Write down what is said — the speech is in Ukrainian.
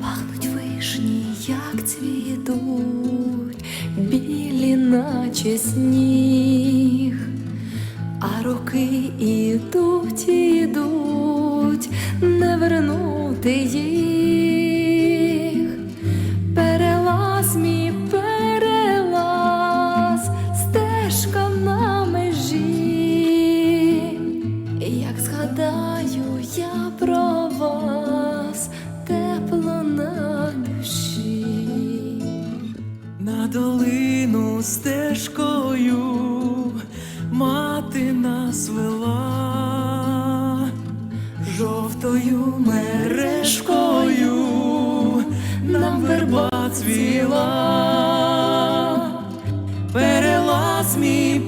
пахнуть вишні, як цвітуть, білі, наче сніг, а роки ідуть, ідуть, не вернути їх, перелаз мій перелаз, стежка на межі, як згадаю я про вас. долину стежкою мати нас вела жовтою мережкою нам верба цвіла, перелаз мій.